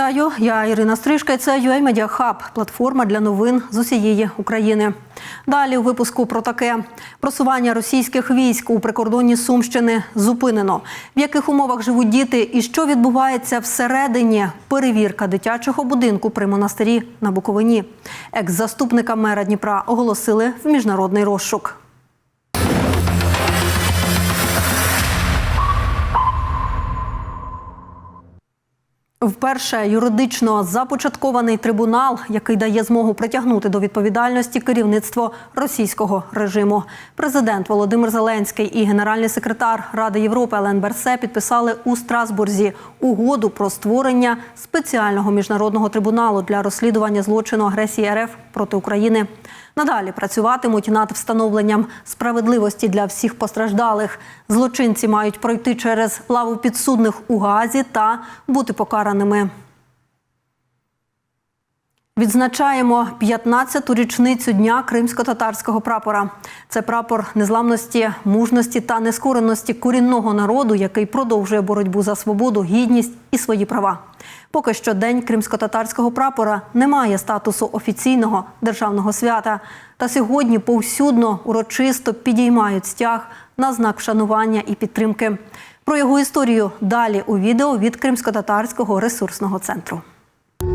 Вітаю, я Ірина Стрижка. Це UA Media Hub – платформа для новин з усієї України. Далі у випуску про таке просування російських військ у прикордонні Сумщини зупинено. В яких умовах живуть діти і що відбувається всередині? Перевірка дитячого будинку при монастирі на Буковині. Екс-заступника мера Дніпра оголосили в міжнародний розшук. Вперше юридично започаткований трибунал, який дає змогу притягнути до відповідальності керівництво російського режиму. Президент Володимир Зеленський і генеральний секретар Ради Європи Елен Берсе підписали у Страсбурзі угоду про створення спеціального міжнародного трибуналу для розслідування злочину агресії РФ проти України. Надалі працюватимуть над встановленням справедливості для всіх постраждалих. Злочинці мають пройти через лаву підсудних у Газі та бути покараними. Відзначаємо 15-ту річницю дня кримсько-татарського прапора. Це прапор незламності, мужності та нескореності корінного народу, який продовжує боротьбу за свободу, гідність і свої права. Поки що день кримсько-татарського прапора не має статусу офіційного державного свята. Та сьогодні повсюдно урочисто підіймають стяг на знак вшанування і підтримки. Про його історію далі у відео від Кримсько-татарського ресурсного центру.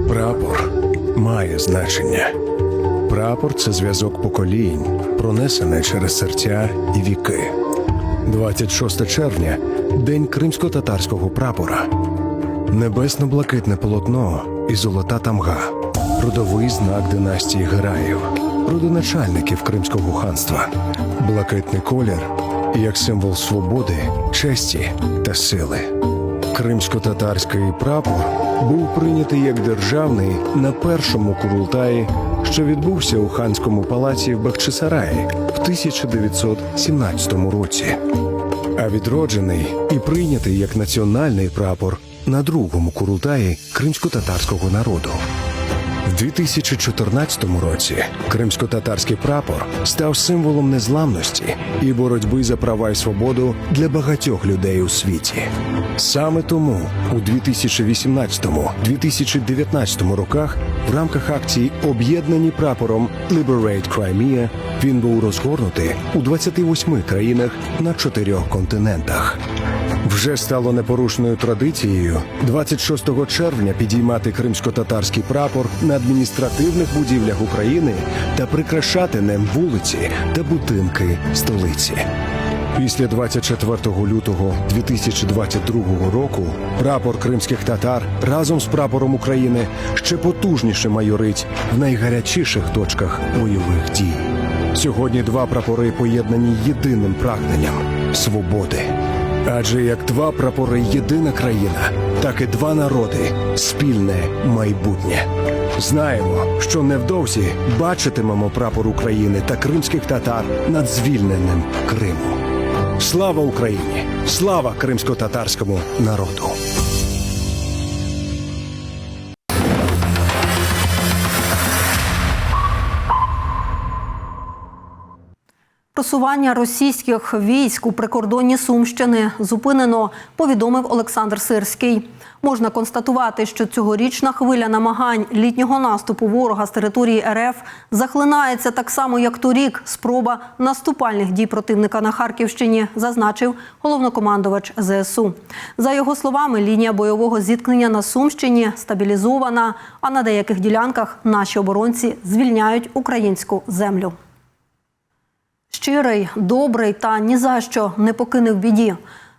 Прапор має значення. Прапор це зв'язок поколінь, пронесене через серця і віки. 26 червня день кримсько-татарського прапора. Небесно-блакитне полотно і золота тамга, родовий знак династії Гераїв, родоначальників Кримського ханства, блакитний колір як символ свободи, честі та сили. Кримсько-татарський прапор був прийнятий як державний на першому курултаї, що відбувся у ханському палаці в Бахчисараї в 1917 році, а відроджений і прийнятий як національний прапор на другому курултаї кримсько-татарського народу. В 2014 році кримсько-татарський прапор став символом незламності і боротьби за права і свободу для багатьох людей у світі. Саме тому у 2018-2019 роках в рамках акції Об'єднані прапором Liberate Crimea він був розгорнутий у 28 країнах на чотирьох континентах. Вже стало непорушною традицією 26 червня підіймати кримсько-татарський прапор на адміністративних будівлях України та прикрашати ним вулиці та будинки столиці. Після 24 лютого 2022 року прапор кримських татар разом з прапором України ще потужніше майорить в найгарячіших точках бойових дій. Сьогодні два прапори поєднані єдиним прагненням свободи. Адже як два прапори єдина країна, так і два народи спільне майбутнє. Знаємо, що невдовзі бачитимемо прапор України та кримських татар над звільненим Криму. Слава Україні! Слава кримсько-татарському народу! Просування російських військ у прикордонні Сумщини зупинено, повідомив Олександр Сирський. Можна констатувати, що цьогорічна хвиля намагань літнього наступу ворога з території РФ захлинається так само, як торік. Спроба наступальних дій противника на Харківщині, зазначив головнокомандувач ЗСУ. За його словами, лінія бойового зіткнення на Сумщині стабілізована, а на деяких ділянках наші оборонці звільняють українську землю. Щирий, добрий та ні за що не покинув біді.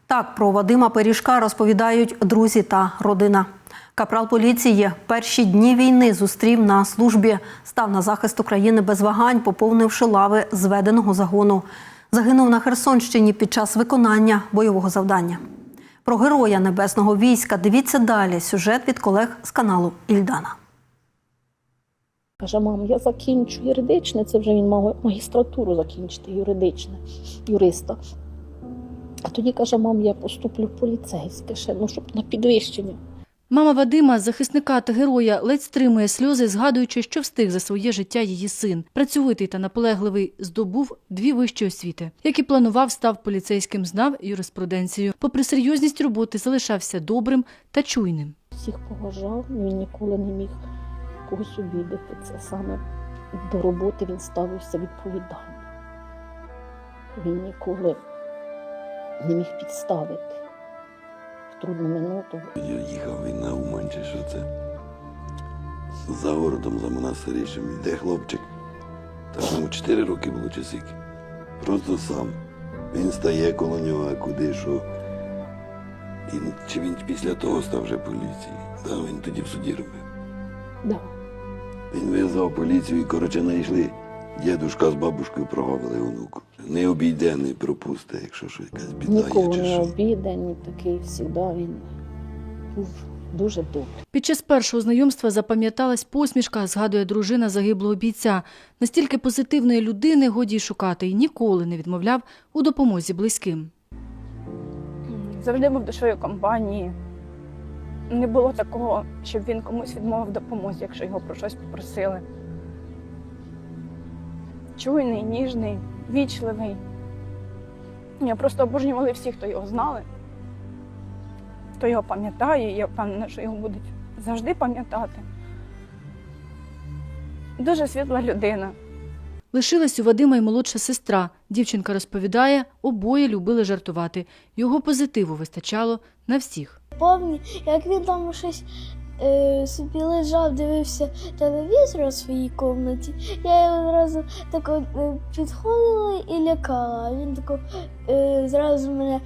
Так про Вадима Пиріжка розповідають друзі та родина. Капрал поліції перші дні війни зустрів на службі, став на захист України без вагань, поповнивши лави зведеного загону. Загинув на Херсонщині під час виконання бойового завдання. Про героя небесного війська дивіться далі. Сюжет від колег з каналу Ільдана. Каже, мам, я закінчу юридичне, це вже він мав магістратуру закінчити, юридичне, юриста. А тоді каже, мам, я поступлю в поліцейське ще, ну, щоб на підвищення. Мама Вадима, захисника та героя, ледь стримує сльози, згадуючи, що встиг за своє життя її син. Працьовитий та наполегливий здобув дві вищі освіти. Як і планував, став поліцейським, знав юриспруденцію. Попри серйозність роботи, залишався добрим та чуйним. всіх поважав, він ніколи не міг когось обідати. Це саме до роботи він ставився відповідально. Він ніколи не міг підставити в трудну минуту. Я їхав він на Умань, чи що це. За городом, за монастирішем йде хлопчик. Та йому 4 роки було чи скільки. Просто сам. Він стає коло нього, а куди що. І чи він після того став вже поліції? Да, він тоді в суді робив. Да. Він визвав поліцію і, коротше, знайшли. Дідушка з бабушкою прогавили онуку. Не обійде, не пропусте, якщо що якась біда Нікого є чи не що. обіде, ні такий завжди він був дуже добрий. Під час першого знайомства запам'яталась посмішка, згадує дружина загиблого бійця. Настільки позитивної людини годі й шукати і ніколи не відмовляв у допомозі близьким. завжди був душою компанії. Не було такого, щоб він комусь відмовив допомозі, якщо його про щось попросили. Чуйний, ніжний, вічливий. Я просто обожнювала всіх, хто його знали, хто його пам'ятає, я впевнена, що його будуть завжди пам'ятати. Дуже світла людина. Лишилась у Вадима й молодша сестра. Дівчинка розповідає, обоє любили жартувати. Його позитиву вистачало на всіх. Помню, як він там щось е, собі лежав, дивився телевізор у своїй кімнаті. Я його одразу так от, е, підходила і лякала. Він тако е, зразу мене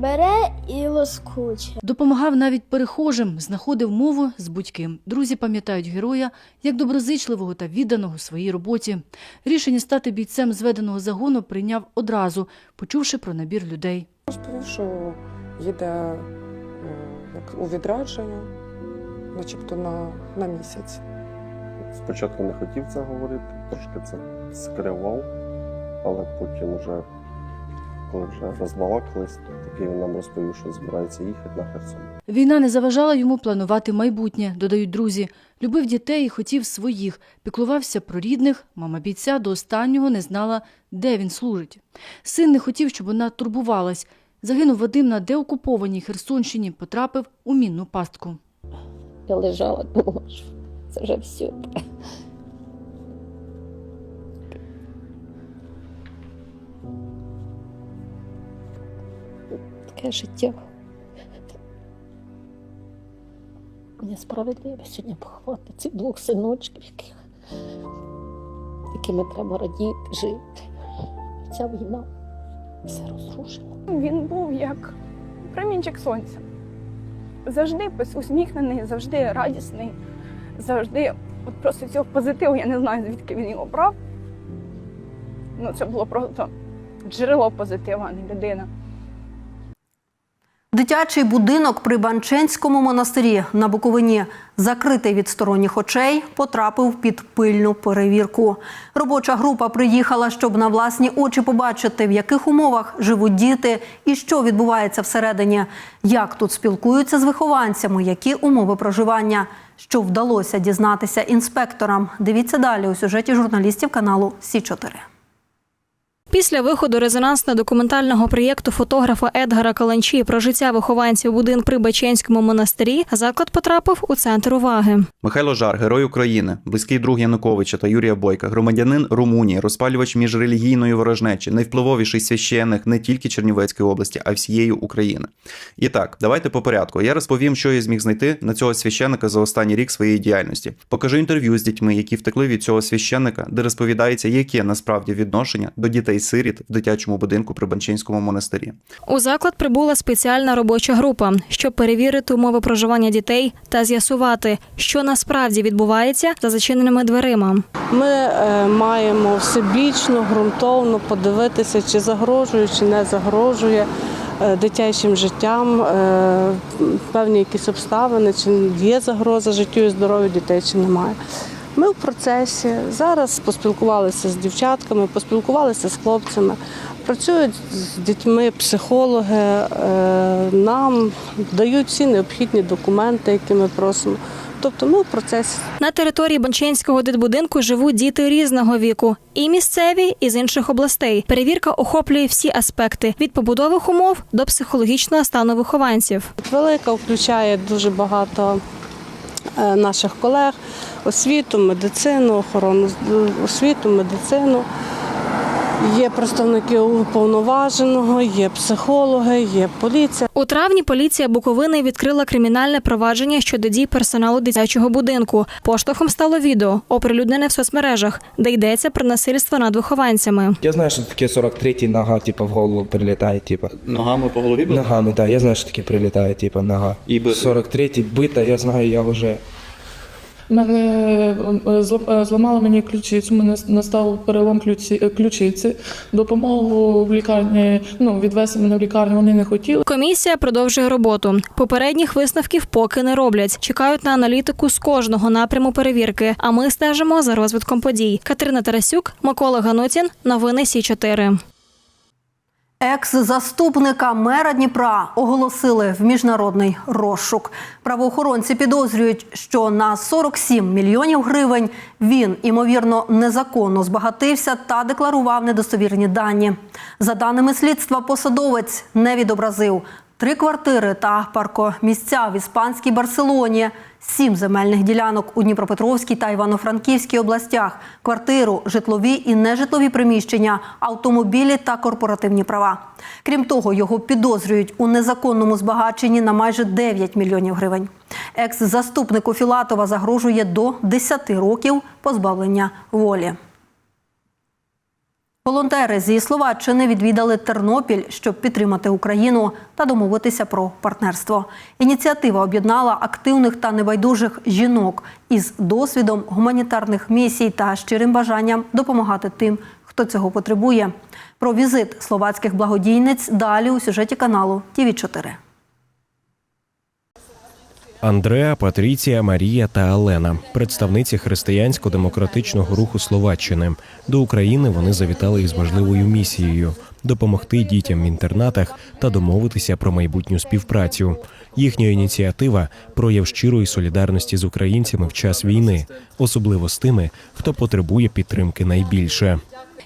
бере і лоскоче. Допомагав навіть перехожим, знаходив мову з будь-ким. Друзі пам'ятають героя як доброзичливого та відданого своїй роботі. Рішення стати бійцем зведеного загону прийняв одразу, почувши про набір людей. Що їде е, як у відрядження, начебто на, на місяць. Спочатку не хотів це говорити, трошки це скривав, але потім вже, коли вже розбалакались, то такий він нам розповів, що збирається їхати на Херсон. Війна не заважала йому планувати майбутнє, додають друзі. Любив дітей і хотів своїх, піклувався про рідних. Мама бійця до останнього не знала, де він служить. Син не хотів, щоб вона турбувалась. Загинув Вадим на деокупованій Херсонщині, потрапив у мінну пастку. Я лежала, думала, що це вже все. Таке життя. Несправедливо сьогодні поховати цих двох синочків, яких, якими треба радіти, жити. Ця війна все розрушено. Він був як промінчик сонця. Завжди усміхнений, завжди радісний, завжди от просто цього позитиву, я не знаю, звідки він його брав. Ну, це було просто джерело позитиву, а не людина. Дитячий будинок при Банченському монастирі на Буковині, закритий від сторонніх очей, потрапив під пильну перевірку. Робоча група приїхала, щоб на власні очі побачити, в яких умовах живуть діти і що відбувається всередині, як тут спілкуються з вихованцями, які умови проживання. Що вдалося дізнатися інспекторам. Дивіться далі у сюжеті журналістів каналу Сі 4 Після виходу резонансно-документального проєкту фотографа Едгара Каланчі про життя вихованців будинку при Баченському монастирі заклад потрапив у центр уваги. Михайло Жар, герой України, близький друг Януковича та Юрія Бойка, громадянин Румунії, розпалювач міжрелігійної ворожнечі, найвпливовіший священник не тільки Чернівецької області, а й всієї України. І так, давайте по порядку. Я розповім, що я зміг знайти на цього священника за останній рік своєї діяльності. Покажу інтерв'ю з дітьми, які втекли від цього священника, де розповідається, яке насправді відношення до дітей сиріт в дитячому будинку при Банчинському монастирі. У заклад прибула спеціальна робоча група, щоб перевірити умови проживання дітей та з'ясувати, що насправді відбувається за зачиненими дверима. Ми е, маємо всебічно, ґрунтовно подивитися, чи загрожує, чи не загрожує е, дитячим життям е, певні якісь обставини, чи є загроза життю і здоров'ю дітей, чи немає. Ми в процесі зараз поспілкувалися з дівчатками, поспілкувалися з хлопцями. Працюють з дітьми психологи, е, нам дають всі необхідні документи, які ми просимо. тобто ми в процесі. На території Бонченського дитбудинку живуть діти різного віку, і місцеві, і з інших областей. Перевірка охоплює всі аспекти від побудових умов до психологічного стану вихованців. Велика включає дуже багато е, наших колег, освіту, медицину, охорону з- освіту, медицину. Є представники уповноваженого, є психологи, є поліція. У травні поліція Буковини відкрила кримінальне провадження щодо дій персоналу дитячого будинку. Поштовхом стало відео, оприлюднене в соцмережах, де йдеться про насильство над вихованцями. Я знаю, що таке 43-й нога, типу, в голову прилітає, типу. Ногами по голові били? Ногами, так, я знаю, що таке прилітає, типу, нога. І би- 43-й бита, я знаю, я вже. Мене е, е, зламали мені ключицю, мене настав перелом е, ключиці. Допомогу в лікарні, ну, відвести мене в лікарню вони не хотіли. Комісія продовжує роботу. Попередніх висновків поки не роблять. Чекають на аналітику з кожного напряму перевірки. А ми стежимо за розвитком подій. Катерина Тарасюк, Микола Ганутін. Новини Сі 4 Екс-заступника мера Дніпра оголосили в міжнародний розшук. Правоохоронці підозрюють, що на 47 мільйонів гривень він імовірно незаконно збагатився та декларував недостовірні дані. За даними слідства, посадовець не відобразив три квартири та паркомісця в іспанській Барселоні, сім земельних ділянок у Дніпропетровській та Івано-Франківській областях, квартиру, житлові і нежитлові приміщення, автомобілі та корпоративні права. Крім того, його підозрюють у незаконному збагаченні на майже 9 мільйонів гривень. Екс-заступнику Філатова загрожує до 10 років позбавлення волі. Волонтери зі Словаччини відвідали Тернопіль, щоб підтримати Україну та домовитися про партнерство. Ініціатива об'єднала активних та небайдужих жінок із досвідом гуманітарних місій та щирим бажанням допомагати тим, хто цього потребує. Про візит словацьких благодійниць далі у сюжеті каналу ТІВІ 4 Андреа, Патріція, Марія та Алена представниці християнсько-демократичного руху Словаччини. До України вони завітали із важливою місією допомогти дітям в інтернатах та домовитися про майбутню співпрацю. Їхня ініціатива прояв щирої солідарності з українцями в час війни, особливо з тими, хто потребує підтримки найбільше.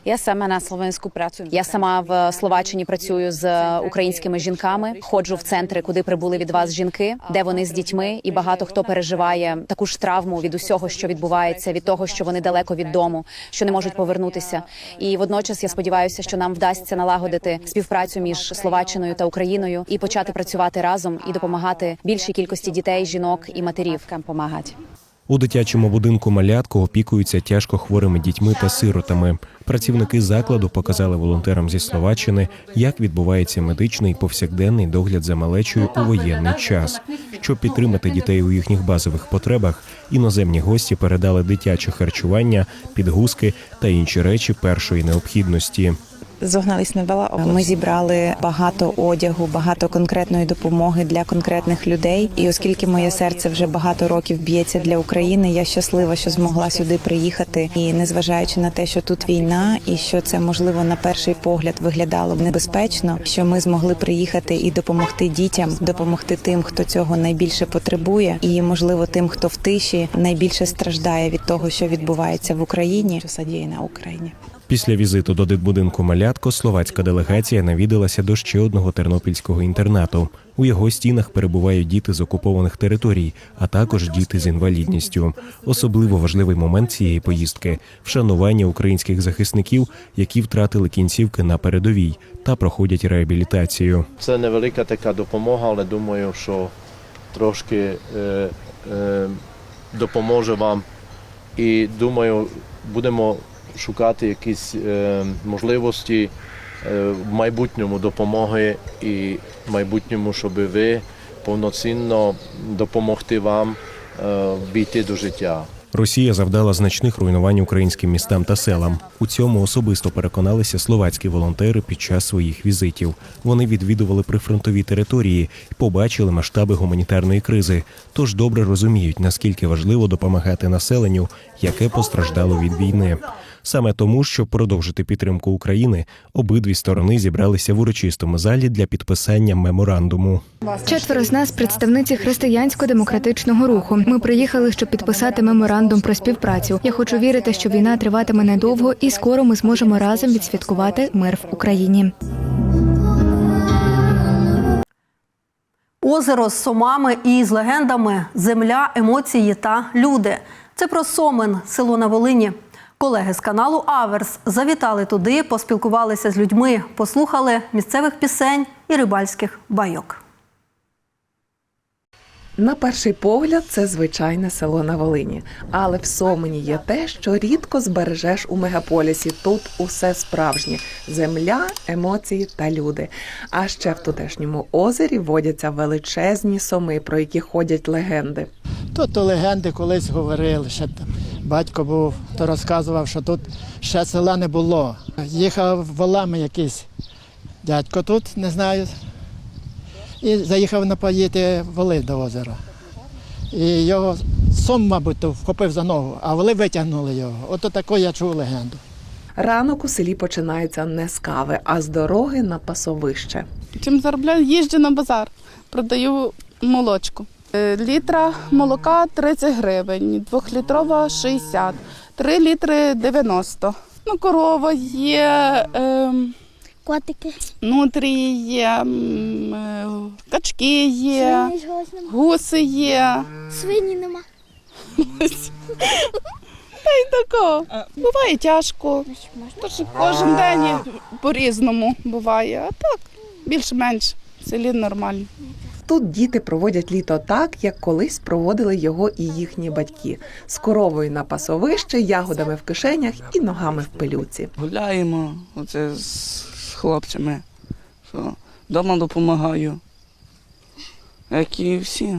Я сама на Словенську працюю. Я сама в Словаччині працюю з українськими жінками. Ходжу в центри, куди прибули від вас жінки, де вони з дітьми, і багато хто переживає таку ж травму від усього, що відбувається, від того, що вони далеко від дому, що не можуть повернутися. І водночас я сподіваюся, що нам вдасться налагодити співпрацю між Словаччиною та Україною і почати працювати разом і допомагати більшій кількості дітей, жінок і матерів. Помагати. У дитячому будинку малятко опікуються тяжко хворими дітьми та сиротами. Працівники закладу показали волонтерам зі Словаччини, як відбувається медичний повсякденний догляд за малечою у воєнний час. Щоб підтримати дітей у їхніх базових потребах, іноземні гості передали дитяче харчування, підгузки та інші речі першої необхідності. Зогнались вела. Ми зібрали багато одягу, багато конкретної допомоги для конкретних людей. І оскільки моє серце вже багато років б'ється для України, я щаслива, що змогла сюди приїхати. І незважаючи на те, що тут війна, і що це можливо на перший погляд виглядало б небезпечно, що ми змогли приїхати і допомогти дітям, допомогти тим, хто цього найбільше потребує, і можливо тим, хто в тиші найбільше страждає від того, що відбувається в Україні, що садіє на Україні. Після візиту до дитбудинку Малятко словацька делегація навідалася до ще одного тернопільського інтернату. У його стінах перебувають діти з окупованих територій, а також діти з інвалідністю. Особливо важливий момент цієї поїздки вшанування українських захисників, які втратили кінцівки на передовій та проходять реабілітацію. Це невелика така допомога, але думаю, що трошки е, е, допоможе вам. І думаю, будемо шукати якісь е, можливості е, в майбутньому допомоги і в майбутньому, щоб ви повноцінно допомогти вам е, війти до життя. Росія завдала значних руйнувань українським містам та селам. У цьому особисто переконалися словацькі волонтери під час своїх візитів. Вони відвідували прифронтові території і побачили масштаби гуманітарної кризи. Тож добре розуміють, наскільки важливо допомагати населенню, яке постраждало від війни. Саме тому, щоб продовжити підтримку України, обидві сторони зібралися в урочистому залі для підписання меморандуму. Четверо з нас представниці християнсько-демократичного руху. Ми приїхали, щоб підписати меморандум про співпрацю. Я хочу вірити, що війна триватиме недовго, і скоро ми зможемо разом відсвяткувати мир в Україні. Озеро з сомами і з легендами, земля, емоції та люди. Це про Сомен, село на Волині. Колеги з каналу Аверс завітали туди, поспілкувалися з людьми, послухали місцевих пісень і рибальських байок. На перший погляд, це звичайне село на Волині, але в Сомені є те, що рідко збережеш у мегаполісі. Тут усе справжнє: земля, емоції та люди. А ще в тутешньому озері водяться величезні соми, про які ходять легенди. Тут то легенди колись говорили, ще там батько був, то розказував, що тут ще села не було. Їхав волами якийсь дядько тут, не знаю, і заїхав напоїти воли до озера. І його сом, мабуть, вхопив за ногу, а воли витягнули його. Ото таку я чув легенду. Ранок у селі починається не з кави, а з дороги на пасовище. Чим заробляю? Їжджу на базар, продаю молочку. Е, Літра молока 30 гривень, двохлітрова 60, 3 літри 90. Ну, корова є, ем, Котики. нутрії є, е, качки є, гуси є. Свині нема. Та й тако. Буває тяжко. Тож кожен день по-різному буває. А так, більш-менш в селі нормально. Тут діти проводять літо так, як колись проводили його і їхні батьки з коровою на пасовище, ягодами в кишенях і ногами в пилюці. Гуляємо оце з, з хлопцями. Що, дома допомагаю. Як і всі.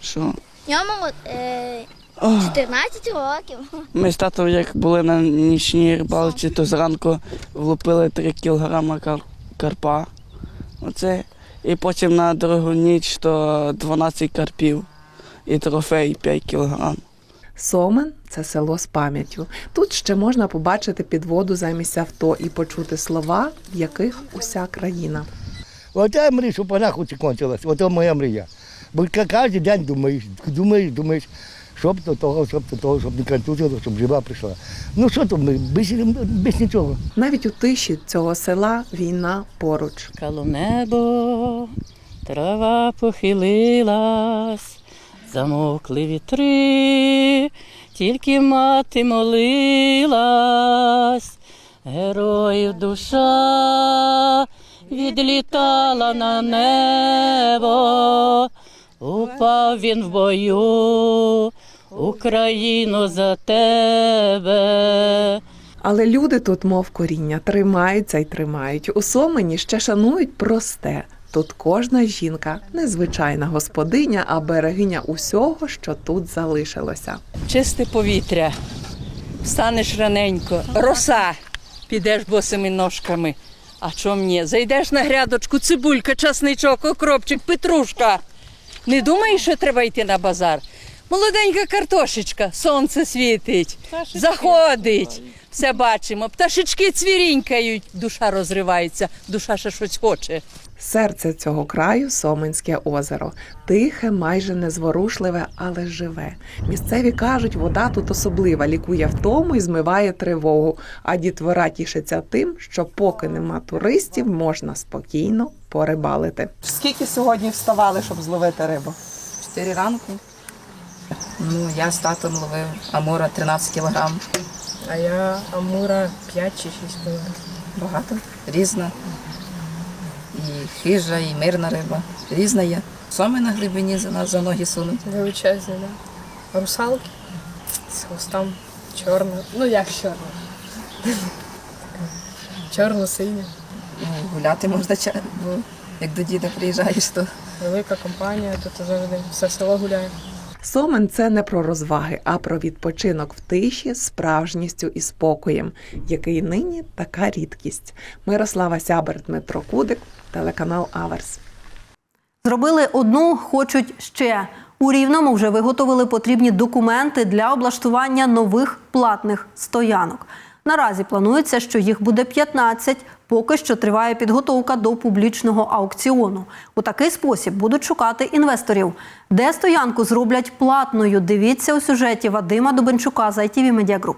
Що. Йому е, Ох. 14 років. Ми з татом, як були на нічній рибалці, то зранку влупили 3 кілограма кар- карпа. Оце. І потім на другу ніч то 12 карпів і трофей 5 кілограм. Сомен це село з пам'яттю. Тут ще можна побачити підводу замість авто і почути слова, в яких уся країна. Оце я мрію, щоб вона хоч і кончилась. Оце моя мрія. Бо кожен день думаєш, думаєш, думаєш, щоб до того, щоб до того, щоб не контузило, щоб жива прийшла. Ну що там, ми, без, без нічого. Навіть у тиші цього села війна поруч. Кало небо, трава похилилась, замокли вітри, тільки мати молилась, героїв душа відлітала на небо, упав він в бою, Україно за тебе. Але люди тут, мов коріння, тримаються й тримають. У Сомені ще шанують просте. Тут кожна жінка незвичайна господиня, а берегиня усього, що тут залишилося. чисте повітря, встанеш раненько, роса, підеш босими ножками. А чом ні? Зайдеш на грядочку, цибулька, часничок, окропчик, петрушка. Не думаєш, що треба йти на базар? Молоденька картошечка, сонце світить, заходить. Все бачимо. Пташечки цвірінькають, душа розривається, душа ще щось хоче. Серце цього краю Соменське озеро. Тихе, майже незворушливе, але живе. Місцеві кажуть, вода тут особлива, лікує втому і змиває тривогу. А дітвора тішиться тим, що поки нема туристів, можна спокійно порибалити. Скільки сьогодні вставали, щоб зловити рибу? Чотири ранку. Ну, я з татом ловив амура 13 кілограм. А я амура 5 чи 6 кілограм. Багато. Різна. І хижа, і мирна риба. Різна є. Саме на глибині за нас за ноги сунуть. Величезні, так. Да. Русалки з хвостом чорно. Ну як чорно? Чорно-синя. Ну, гуляти можна, бо як до діда приїжджаєш, то Велика компанія, тут завжди все село гуляє. Сомен це не про розваги, а про відпочинок в тиші, справжністю і спокоєм, який нині така рідкість. Мирослава Сябер, Дмитро Кудик, телеканал Аверс. Зробили одну, хочуть ще. У Рівному вже виготовили потрібні документи для облаштування нових платних стоянок. Наразі планується, що їх буде 15. Поки що триває підготовка до публічного аукціону. У такий спосіб будуть шукати інвесторів. Де стоянку зроблять платною? Дивіться у сюжеті Вадима Дубенчука з ITV Media Group.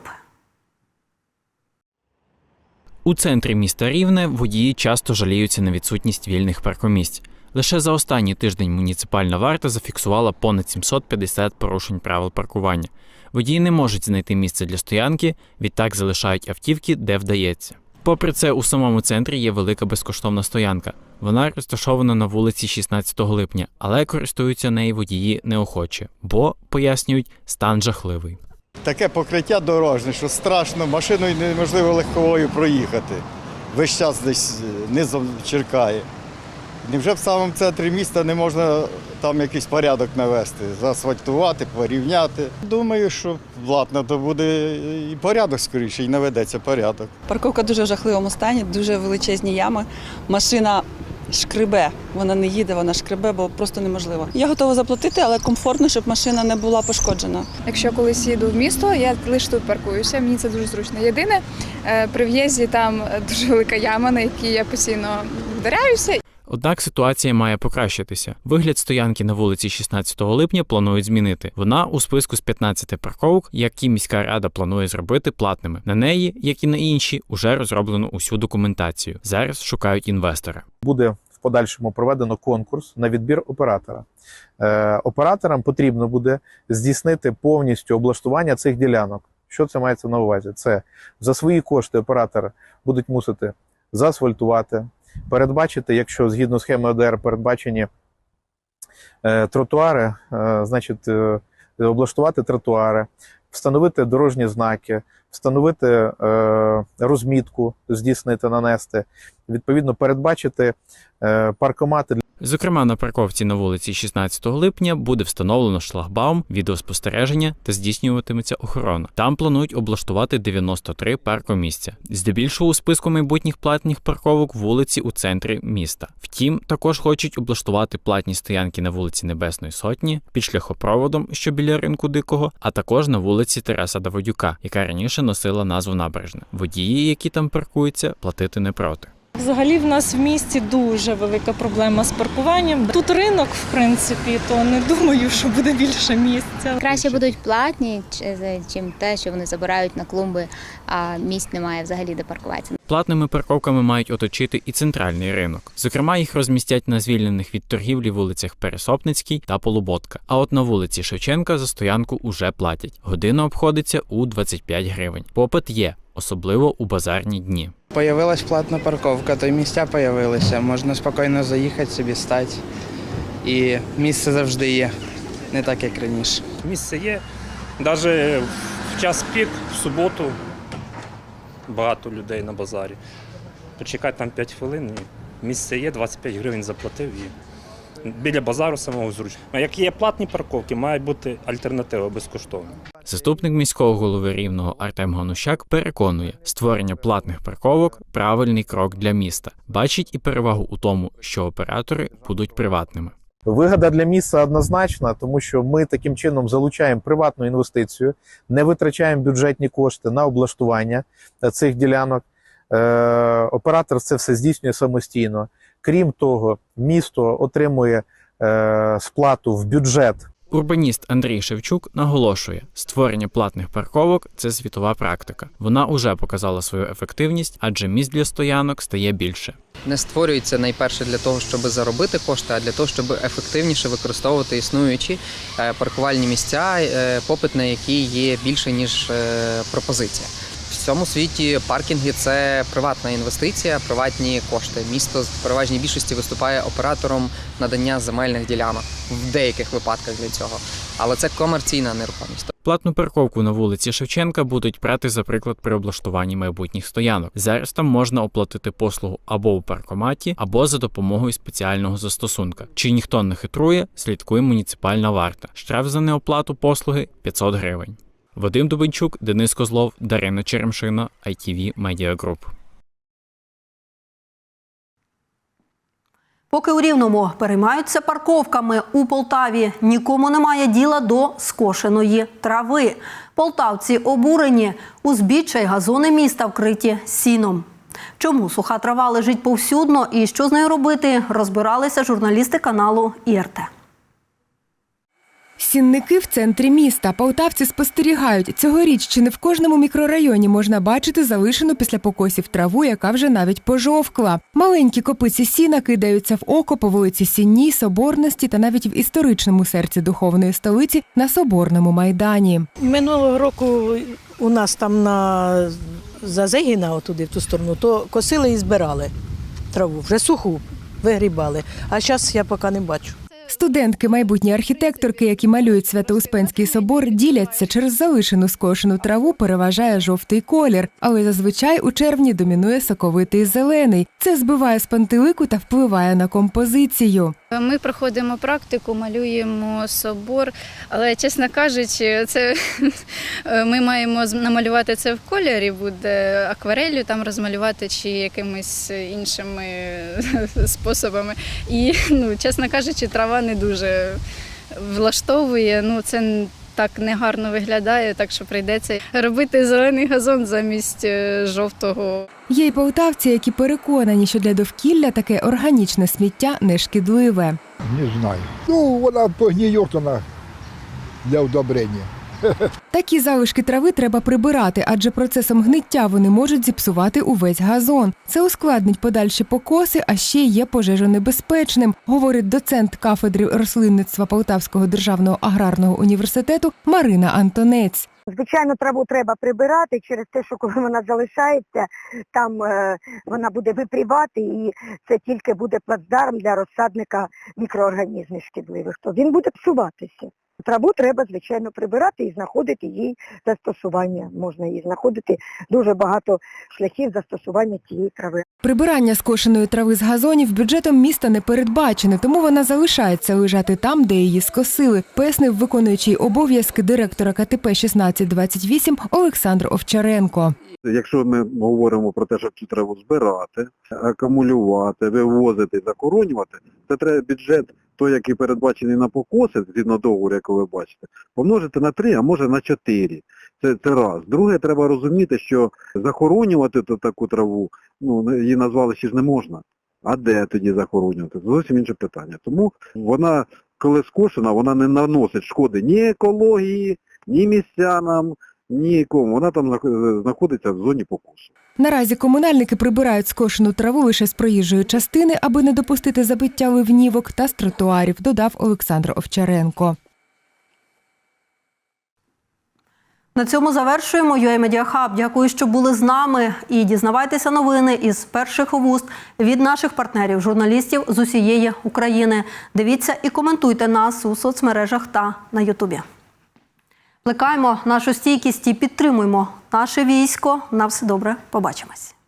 У центрі міста Рівне водії часто жаліються на відсутність вільних паркомісць. Лише за останній тиждень муніципальна варта зафіксувала понад 750 порушень правил паркування. Водії не можуть знайти місце для стоянки, відтак залишають автівки, де вдається. Попри це, у самому центрі є велика безкоштовна стоянка. Вона розташована на вулиці 16 липня, але користуються нею водії неохоче, бо пояснюють, стан жахливий. Таке покриття дорожне, що страшно, машиною неможливо легковою проїхати. Весь час десь е, низом черкає. Невже в самому центрі міста не можна там якийсь порядок навести, заасфальтувати, порівняти? Думаю, що платно, то буде і порядок скоріше, і наведеться порядок. Парковка дуже в жахливому стані, дуже величезні ями. Машина шкребе, вона не їде, вона шкребе, бо просто неможливо. Я готова заплатити, але комфортно, щоб машина не була пошкоджена. Якщо колись їду в місто, я лише тут паркуюся. Мені це дуже зручно. Єдине, е, при в'їзді там дуже велика яма, на якій я постійно вдаряюся. Однак ситуація має покращитися. Вигляд стоянки на вулиці 16 липня планують змінити. Вона у списку з 15 парковок, які міська рада планує зробити платними. На неї, як і на інші, уже розроблено усю документацію. Зараз шукають інвестора. буде в подальшому проведено конкурс на відбір оператора. Е, операторам потрібно буде здійснити повністю облаштування цих ділянок. Що це мається на увазі? Це за свої кошти оператори будуть мусити заасфальтувати, передбачити, якщо згідно схеми ОДР передбачені е, тротуари, е, значить, е, облаштувати тротуари, встановити дорожні знаки, встановити розмітку, здійснити, нанести, відповідно, передбачити паркомати Зокрема, на парковці на вулиці 16 липня буде встановлено шлагбаум, відеоспостереження та здійснюватиметься охорона. Там планують облаштувати 93 паркомісця. Здебільшого у списку майбутніх платних парковок вулиці у центрі міста. Втім, також хочуть облаштувати платні стоянки на вулиці Небесної Сотні під шляхопроводом, що біля ринку Дикого, а також на вулиці Тараса Давидюка, яка раніше носила назву набережна. Водії, які там паркуються, платити не проти. Взагалі в нас в місті дуже велика проблема з паркуванням. Тут ринок, в принципі, то не думаю, що буде більше місця. Краще будуть платні, чим те, що вони забирають на клумби, а місць немає взагалі де паркуватися. Платними парковками мають оточити і центральний ринок. Зокрема, їх розмістять на звільнених від торгівлі вулицях Пересопницькій та Полуботка. А от на вулиці Шевченка за стоянку уже платять. Година обходиться у 25 гривень. Попит є, особливо у базарні дні. Появилась платна парковка, то й місця появилися. Можна спокійно заїхати собі стати. І місце завжди є, не так як раніше. Місце є. Навіть в час пік, в суботу, багато людей на базарі. Почекати там 5 хвилин, місце є, 25 гривень заплатив і біля базару самого зручно. А як є платні парковки, має бути альтернатива безкоштовна. Заступник міського голови рівного Артем Ганущак переконує, створення платних парковок правильний крок для міста. Бачить і перевагу у тому, що оператори будуть приватними. Вигода для міста однозначна, тому що ми таким чином залучаємо приватну інвестицію, не витрачаємо бюджетні кошти на облаштування цих ділянок. Е, Оператор це все здійснює самостійно. Крім того, місто отримує е, сплату в бюджет Урбаніст Андрій Шевчук наголошує, створення платних парковок це світова практика. Вона уже показала свою ефективність, адже місць для стоянок стає більше. не створюється найперше для того, щоб заробити кошти, а для того, щоб ефективніше використовувати існуючі е, паркувальні місця, е, попит на які є більше ніж е, пропозиція. В цьому світі паркінги це приватна інвестиція, приватні кошти. Місто в переважній більшості виступає оператором надання земельних ділянок в деяких випадках для цього, але це комерційна нерухомість. Платну парковку на вулиці Шевченка будуть брати за приклад при облаштуванні майбутніх стоянок. Зараз там можна оплатити послугу або у паркоматі, або за допомогою спеціального застосунка. Чи ніхто не хитрує, слідкує муніципальна варта. Штраф за неоплату послуги 500 гривень. Вадим Дубенчук, Денис Козлов, Дарина Черемшина, ITV Media Group. Поки у Рівному переймаються парковками у Полтаві, нікому немає діла до скошеної трави. Полтавці обурені, узбіччя й газони міста вкриті сіном. Чому суха трава лежить повсюдно і що з нею робити, розбиралися журналісти каналу ІРТ. Сінники в центрі міста. Полтавці спостерігають. Цьогоріч чи не в кожному мікрорайоні можна бачити залишену після покосів траву, яка вже навіть пожовкла. Маленькі копиці сіна кидаються в око по вулиці Сінній, Соборності та навіть в історичному серці духовної столиці на Соборному майдані. Минулого року у нас там на Зазегіна, отуди в ту сторону, то косили і збирали траву, вже суху вигрібали. А зараз я поки не бачу. Студентки, майбутні архітекторки, які малюють Свято-Успенський собор, діляться через залишену скошену траву, переважає жовтий колір, але зазвичай у червні домінує соковитий зелений. Це збиває з пантелику та впливає на композицію. Ми проходимо практику, малюємо собор, але чесно кажучи, це ми маємо намалювати це в кольорі, буде акварелью там розмалювати чи якимись іншими способами. І ну, чесно кажучи, трава не дуже влаштовує. Ну це так негарно виглядає, так що прийдеться робити зелений газон замість е, жовтого. Є й полтавці, які переконані, що для довкілля таке органічне сміття не шкідливе. Не знаю. Ну, вона погніє, для удобрення. Такі залишки трави треба прибирати, адже процесом гниття вони можуть зіпсувати увесь газон. Це ускладнить подальші покоси, а ще є пожежонебезпечним, говорить доцент кафедри рослинництва Полтавського державного аграрного університету Марина Антонець. Звичайно, траву треба прибирати через те, що коли вона залишається, там е, вона буде випрівати, і це тільки буде плацдарм для розсадника мікроорганізмів шкідливих. То він буде псуватися. Траву треба, звичайно, прибирати і знаходити їй застосування. Можна їй знаходити дуже багато шляхів застосування цієї трави. Прибирання скошеної трави з газонів бюджетом міста не передбачене, тому вона залишається лежати там, де її скосили, пояснив виконуючий обов'язки директора КТП 1628 Олександр Овчаренко. Якщо ми говоримо про те, щоб цю траву збирати, акумулювати, вивозити, закоронювати, це треба бюджет, той, який передбачений на покоси, згідно договору, як ви бачите, помножити на 3, а може на 4. Це, це раз. Друге, треба розуміти, що захоронювати ту таку траву, ну, її назвали ще ж не можна. А де тоді захоронювати? Це зовсім інше питання. Тому вона, коли скошена, вона не наносить шкоди ні екології, ні містянам, нікому. Вона там знаходиться в зоні покосу. Наразі комунальники прибирають скошену траву лише з проїжджої частини, аби не допустити забиття ливнівок та з тротуарів, додав Олександр Овчаренко. На цьому завершуємо UA Media Hub. Дякую, що були з нами. І дізнавайтеся новини із перших вуст від наших партнерів, журналістів з усієї України. Дивіться і коментуйте нас у соцмережах та на Ютубі. Плекаємо нашу стійкість і підтримуємо наше військо. На все добре. Побачимось.